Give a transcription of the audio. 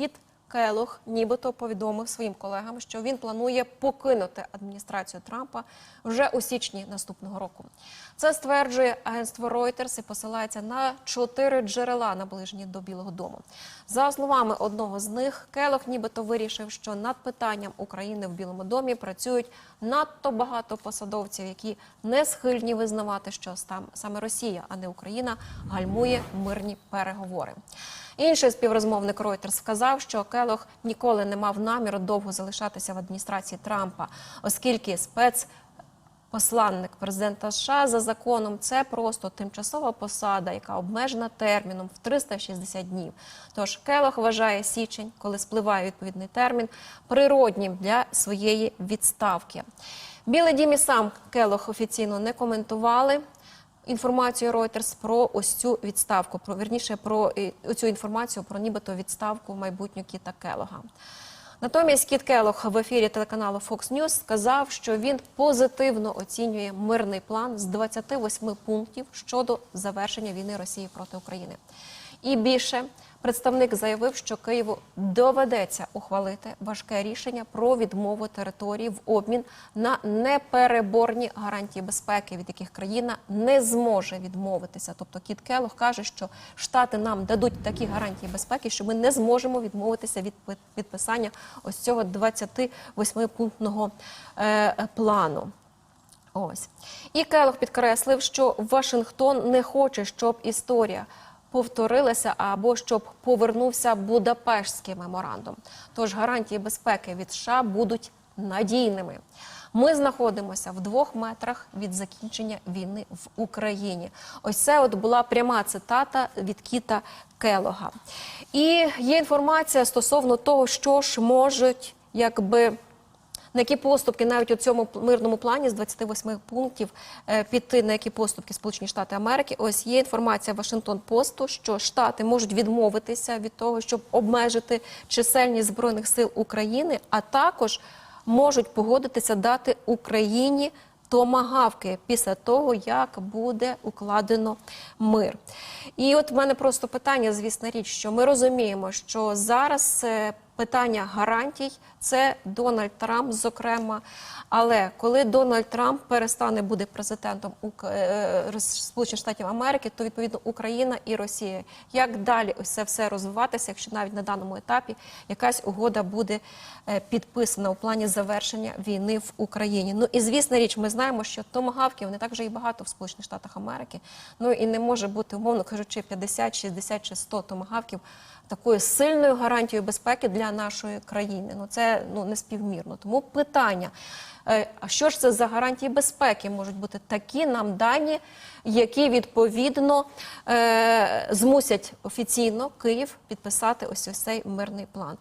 Кіт Келох нібито повідомив своїм колегам, що він планує покинути адміністрацію Трампа вже у січні наступного року. Це стверджує агентство Reuters і посилається на чотири джерела, наближені до Білого Дому. За словами одного з них, Келох нібито вирішив, що над питанням України в Білому домі працюють надто багато посадовців, які не схильні визнавати, що саме Росія, а не Україна, гальмує мирні переговори. Інший співрозмовник Reuters вказав, що Келох ніколи не мав наміру довго залишатися в адміністрації Трампа, оскільки спецпосланник президента США за законом це просто тимчасова посада, яка обмежена терміном в 360 днів. Тож Келох вважає січень, коли спливає відповідний термін, природнім для своєї відставки. Білий дім і сам Келох офіційно не коментували інформацію Reuters про ось цю відставку, про верніше про е, цю інформацію про нібито відставку майбутню Кіта Келога. Натомість Кіт Келох в ефірі телеканалу Fox News сказав, що він позитивно оцінює мирний план з 28 пунктів щодо завершення війни Росії проти України. І більше представник заявив, що Києву доведеться ухвалити важке рішення про відмову території в обмін на непереборні гарантії безпеки, від яких країна не зможе відмовитися. Тобто Кіт Келох каже, що Штати нам дадуть такі гарантії безпеки, що ми не зможемо відмовитися від підписання ось цього 28-пунктного е, плану. Ось і Келох підкреслив, що Вашингтон не хоче, щоб історія повторилася або щоб повернувся Будапештський меморандум. Тож гарантії безпеки від США будуть надійними. Ми знаходимося в двох метрах від закінчення війни в Україні. Ось це от була пряма цитата від Кіта Келога. І є інформація стосовно того, що ж можуть якби. На які поступки навіть у цьому мирному плані з 28 пунктів е, піти на які поступки Сполучені Штати Америки? Ось є інформація Вашингтон Посту, що Штати можуть відмовитися від того, щоб обмежити чисельність збройних сил України, а також можуть погодитися дати Україні томагавки після того, як буде укладено мир. І от в мене просто питання, звісна річ, що ми розуміємо, що зараз е, питання гарантій це Дональд Трамп, зокрема. Але коли Дональд Трамп перестане бути президентом Ук- е, Сполучених Штатів Америки, то відповідно Україна і Росія. Як далі ось це все розвиватися, якщо навіть на даному етапі якась угода буде е, підписана у плані завершення війни в Україні? Ну і звісна річ, ми знаємо, що томагавків не так вже і багато в Сполучених Штатах Америки. Ну і не може бути умовно кажучи 50, 60 чи 100 томагавків такою сильною гарантією безпеки для нашої країни. Ну це ну не співмірно. Тому питання. е, А що ж це за гарантії безпеки можуть бути такі нам дані, які відповідно е, змусять офіційно Київ підписати ось ось цей мирний план?